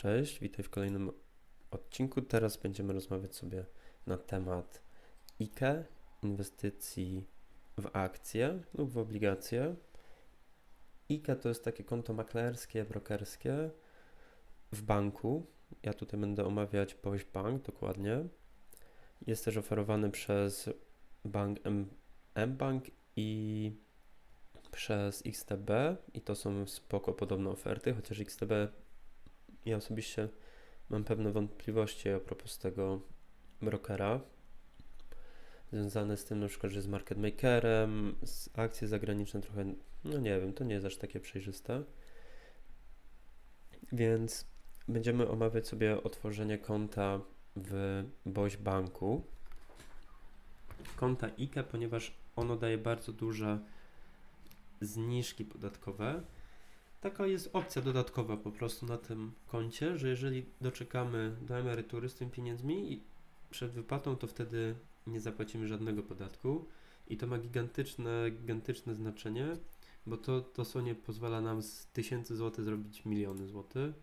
Cześć, witaj w kolejnym odcinku. Teraz będziemy rozmawiać sobie na temat IKE, inwestycji w akcje lub w obligacje. IKE to jest takie konto maklerskie, brokerskie w banku. Ja tutaj będę omawiać Boś Bank dokładnie. Jest też oferowany przez bank mBank i przez XTB i to są spoko podobne oferty, chociaż XTB ja osobiście mam pewne wątpliwości a propos tego brokera. Związane z tym na przykład, że z market makerem, z akcje zagraniczne trochę, no nie wiem, to nie jest aż takie przejrzyste. Więc będziemy omawiać sobie otworzenie konta w Boś Banku. Konta IKE, ponieważ ono daje bardzo duże zniżki podatkowe taka jest opcja dodatkowa po prostu na tym koncie, że jeżeli doczekamy do emerytury z tymi pieniędzmi i przed wypłatą, to wtedy nie zapłacimy żadnego podatku i to ma gigantyczne, gigantyczne znaczenie, bo to dosłownie pozwala nam z tysięcy złotych zrobić miliony złotych.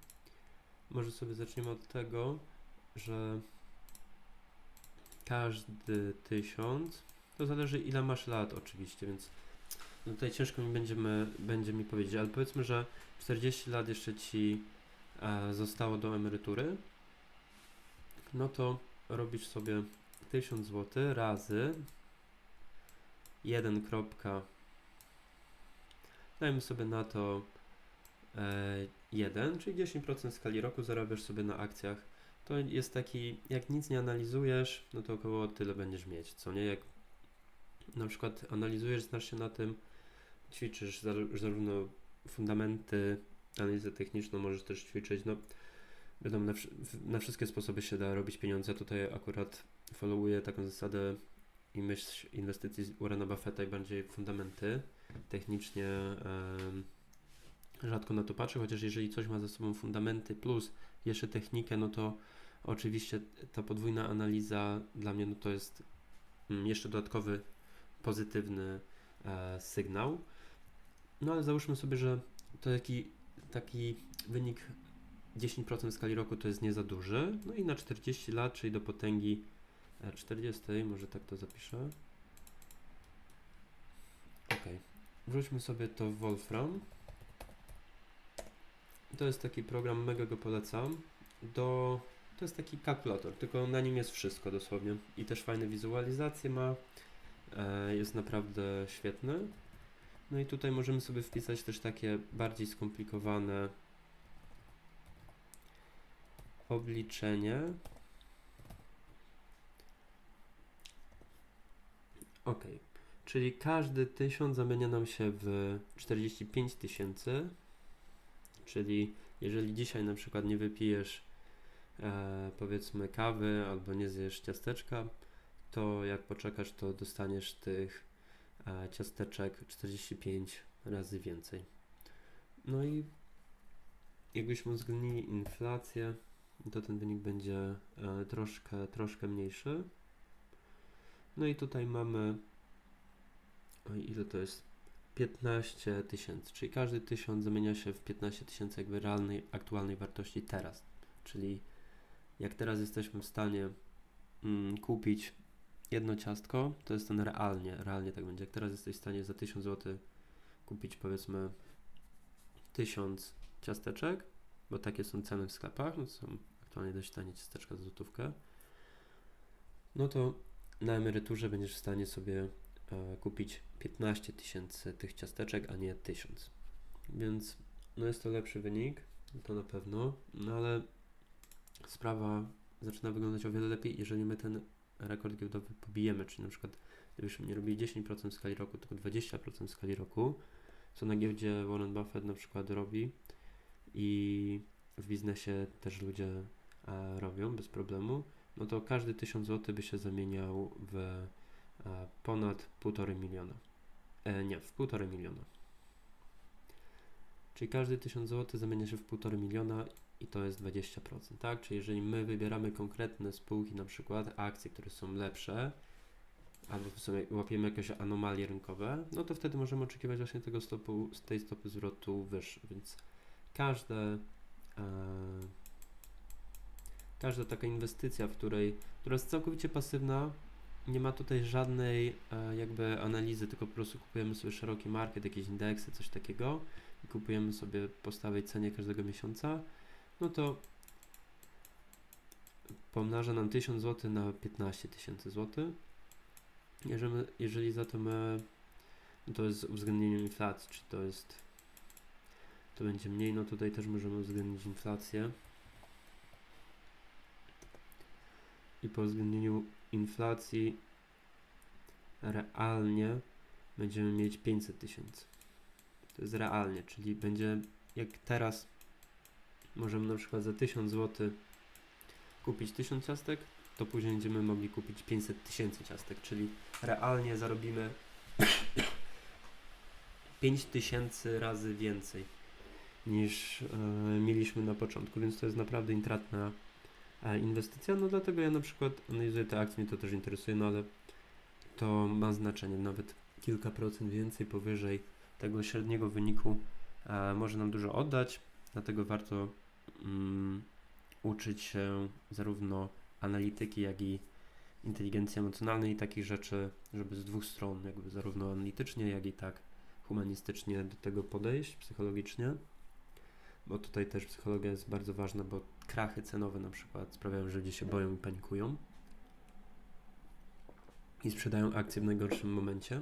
Może sobie zaczniemy od tego, że każdy tysiąc, to zależy ile masz lat oczywiście, więc no tutaj ciężko mi będziemy, będzie mi powiedzieć, ale powiedzmy, że 40 lat jeszcze ci e, zostało do emerytury, no to robisz sobie 1000 zł razy 1. Kropka, dajmy sobie na to e, 1, czyli 10% skali roku zarabiasz sobie na akcjach. To jest taki, jak nic nie analizujesz, no to około tyle będziesz mieć, co nie? Jak na przykład analizujesz, znasz się na tym, ćwiczysz zarówno fundamenty, analizę techniczną, możesz też ćwiczyć, no wiadomo, na, na wszystkie sposoby się da robić pieniądze. Tutaj akurat followuję taką zasadę i myśl inwestycji z Warrena Buffetta i bardziej fundamenty. Technicznie rzadko na to patrzę, chociaż jeżeli coś ma ze sobą fundamenty plus jeszcze technikę, no to oczywiście ta podwójna analiza dla mnie no to jest mm, jeszcze dodatkowy pozytywny e, sygnał. No ale załóżmy sobie, że to taki, taki wynik 10% w skali roku to jest nie za duży. No i na 40 lat, czyli do potęgi 40, może tak to zapiszę. Ok, wróćmy sobie to w Wolfram. To jest taki program, mega go polecam. Do, to jest taki kalkulator, tylko na nim jest wszystko dosłownie. I też fajne wizualizacje ma. E, jest naprawdę świetny. No i tutaj możemy sobie wpisać też takie bardziej skomplikowane obliczenie. Ok, czyli każdy tysiąc zamienia nam się w 45 tysięcy, czyli jeżeli dzisiaj na przykład nie wypijesz e, powiedzmy kawy albo nie zjesz ciasteczka, to jak poczekasz, to dostaniesz tych ciasteczek 45 razy więcej. No i jakbyśmy uwzględnili inflację, to ten wynik będzie e, troszkę, troszkę mniejszy. No i tutaj mamy, oj, ile to jest? 15 tysięcy, czyli każdy tysiąc zamienia się w 15 tysięcy jakby realnej, aktualnej wartości teraz. Czyli jak teraz jesteśmy w stanie mm, kupić jedno ciastko, to jest ten realnie, realnie tak będzie. Jak teraz jesteś w stanie za 1000 zł kupić powiedzmy 1000 ciasteczek, bo takie są ceny w sklepach, no są aktualnie dość tanie ciasteczka za złotówkę, no to na emeryturze będziesz w stanie sobie e, kupić 15 tysięcy tych ciasteczek, a nie 1000. Więc no jest to lepszy wynik, to na pewno, no ale sprawa zaczyna wyglądać o wiele lepiej, jeżeli my ten rekord giełdowy pobijemy, czyli na przykład gdybyśmy nie robili 10% w skali roku, tylko 20% w skali roku, co na giełdzie Warren Buffett na przykład robi i w biznesie też ludzie e, robią bez problemu, no to każdy 1000 zł by się zamieniał w e, ponad 1,5 miliona. E, nie, w 1,5 miliona. Czyli każdy 1000 zł zamienia się w 1,5 miliona i to jest 20%, tak? Czyli jeżeli my wybieramy konkretne spółki, na przykład akcje, które są lepsze, albo łapiemy jakieś anomalie rynkowe, no to wtedy możemy oczekiwać właśnie tego stopu, z tej stopy zwrotu wyższy, więc każde, e, każda taka inwestycja, w której, która jest całkowicie pasywna, nie ma tutaj żadnej e, jakby analizy, tylko po prostu kupujemy sobie szeroki market, jakieś indeksy, coś takiego i kupujemy sobie po stałej cenie każdego miesiąca, no to pomnaża nam 1000 zł na 15 tysięcy zł. Jeżeli, jeżeli za to my, no to jest uwzględnieniem inflacji, czy to jest, to będzie mniej, no tutaj też możemy uwzględnić inflację. I po uwzględnieniu inflacji realnie będziemy mieć 500 tysięcy. To jest realnie, czyli będzie jak teraz możemy na przykład za 1000 zł kupić 1000 ciastek, to później będziemy mogli kupić 500 tysięcy ciastek, czyli realnie zarobimy 5000 razy więcej niż e, mieliśmy na początku, więc to jest naprawdę intratna e, inwestycja. No dlatego ja na przykład analizuję te akcje, mnie to też interesuje, no ale to ma znaczenie. Nawet kilka procent więcej powyżej tego średniego wyniku e, może nam dużo oddać, dlatego warto mm, uczyć się zarówno analityki, jak i inteligencji emocjonalnej i takich rzeczy, żeby z dwóch stron, jakby zarówno analitycznie, jak i tak humanistycznie do tego podejść, psychologicznie, bo tutaj też psychologia jest bardzo ważna, bo krachy cenowe na przykład sprawiają, że ludzie się boją i panikują i sprzedają akcje w najgorszym momencie,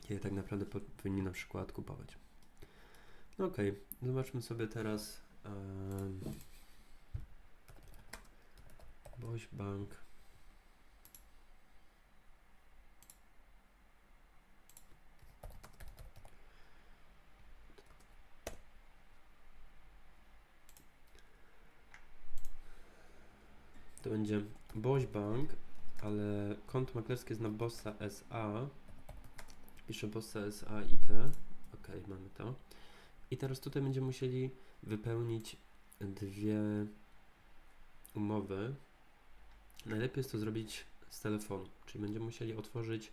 kiedy tak naprawdę po, powinni na przykład kupować. No okej, okay. zobaczmy sobie teraz Boś Bank. To będzie Boś Bank ale konto maklerskie jest na Bossa SA. Piszę Bossa SA IKE. Ok, mamy to. I teraz tutaj będziemy musieli wypełnić dwie umowy. Najlepiej jest to zrobić z telefonu, czyli będziemy musieli otworzyć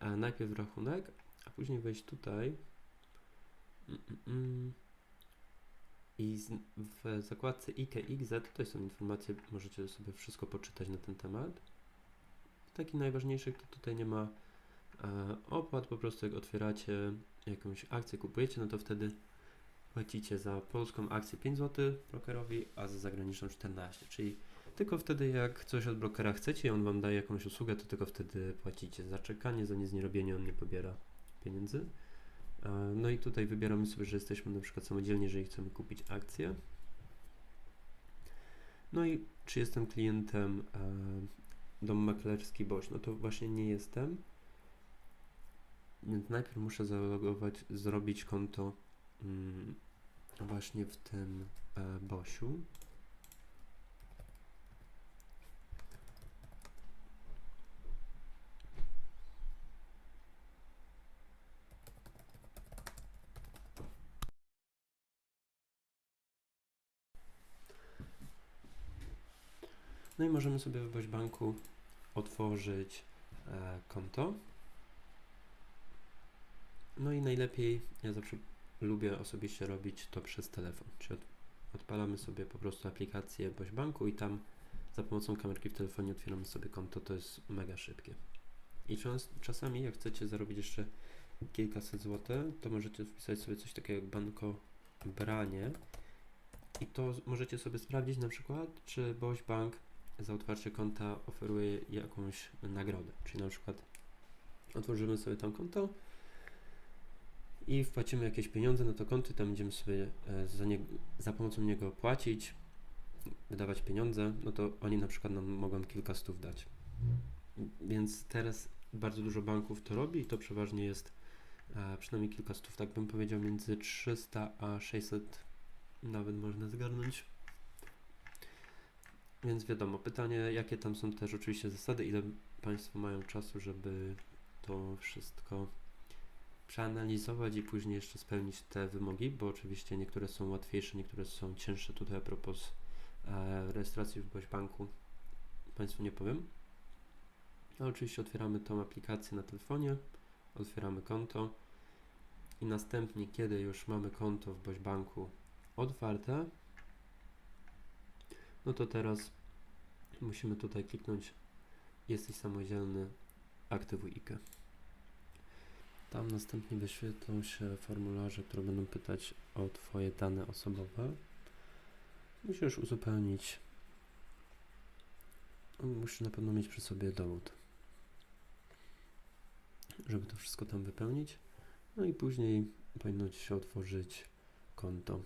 e, najpierw rachunek, a później wejść tutaj. Mm, mm, mm. I w zakładce IKEXZ tutaj są informacje, możecie sobie wszystko poczytać na ten temat taki najważniejszy, to tutaj nie ma e, opłat, po prostu jak otwieracie jakąś akcję, kupujecie, no to wtedy płacicie za polską akcję 5 zł brokerowi, a za zagraniczną 14, czyli tylko wtedy jak coś od brokera chcecie i on Wam daje jakąś usługę, to tylko wtedy płacicie. Za czekanie, za nic on nie pobiera pieniędzy. E, no i tutaj wybieramy sobie, że jesteśmy na przykład samodzielni, jeżeli chcemy kupić akcję. No i czy jestem klientem e, dom maklerski Boś, no to właśnie nie jestem. Więc najpierw muszę zalogować, zrobić konto właśnie w tym e, Bosiu. No i możemy sobie w Boś Banku otworzyć e, konto. No i najlepiej, ja zawsze lubię osobiście robić to przez telefon, czyli od, odpalamy sobie po prostu aplikację Boś Banku i tam za pomocą kamerki w telefonie otwieramy sobie konto, to jest mega szybkie. I czas, czasami jak chcecie zarobić jeszcze kilkaset złotych, to możecie wpisać sobie coś takiego jak banko branie i to możecie sobie sprawdzić na przykład, czy Boś Bank za otwarcie konta oferuje jakąś nagrodę. Czyli na przykład otworzymy sobie tam konto i wpłacimy jakieś pieniądze na to konto i tam będziemy sobie e, za, nie, za pomocą niego płacić, wydawać pieniądze, no to oni na przykład nam mogą kilka stów dać. Więc teraz bardzo dużo banków to robi i to przeważnie jest e, przynajmniej kilka stów, tak bym powiedział między 300 a 600 nawet można zgarnąć więc wiadomo, pytanie, jakie tam są też oczywiście zasady, ile Państwo mają czasu, żeby to wszystko przeanalizować i później jeszcze spełnić te wymogi, bo oczywiście niektóre są łatwiejsze, niektóre są cięższe. Tutaj a propos e, rejestracji w Banku Państwu nie powiem. A oczywiście otwieramy tą aplikację na telefonie, otwieramy konto i następnie, kiedy już mamy konto w Banku otwarte, no to teraz musimy tutaj kliknąć jesteś samodzielny, aktywuj IKE. Tam następnie wyświetlą się formularze, które będą pytać o Twoje dane osobowe. Musisz uzupełnić. Musisz na pewno mieć przy sobie dowód, żeby to wszystko tam wypełnić. No i później powinno Ci się otworzyć konto.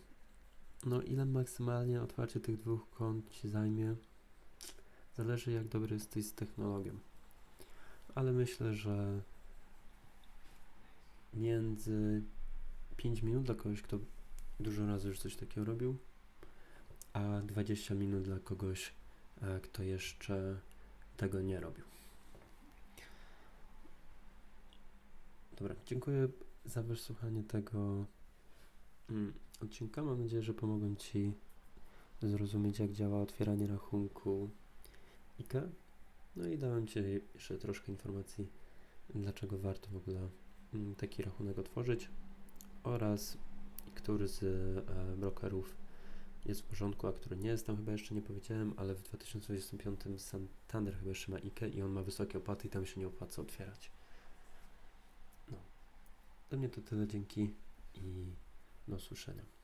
No ile maksymalnie otwarcie tych dwóch kont Ci zajmie? Zależy jak dobry jesteś z technologią. Ale myślę, że między 5 minut dla kogoś, kto dużo razy już coś takiego robił, a 20 minut dla kogoś, e, kto jeszcze tego nie robił. Dobra, dziękuję za wysłuchanie tego mm, odcinka. Mam nadzieję, że pomogłem Ci zrozumieć, jak działa otwieranie rachunku IKE. No i dałem Ci jeszcze troszkę informacji, dlaczego warto w ogóle taki rachunek otworzyć oraz który z e, brokerów jest w porządku, a który nie jest, tam chyba jeszcze nie powiedziałem, ale w 2025 Santander chyba jeszcze ma IKE i on ma wysokie opłaty i tam się nie opłaca otwierać. No. Do mnie to tyle, dzięki i do usłyszenia.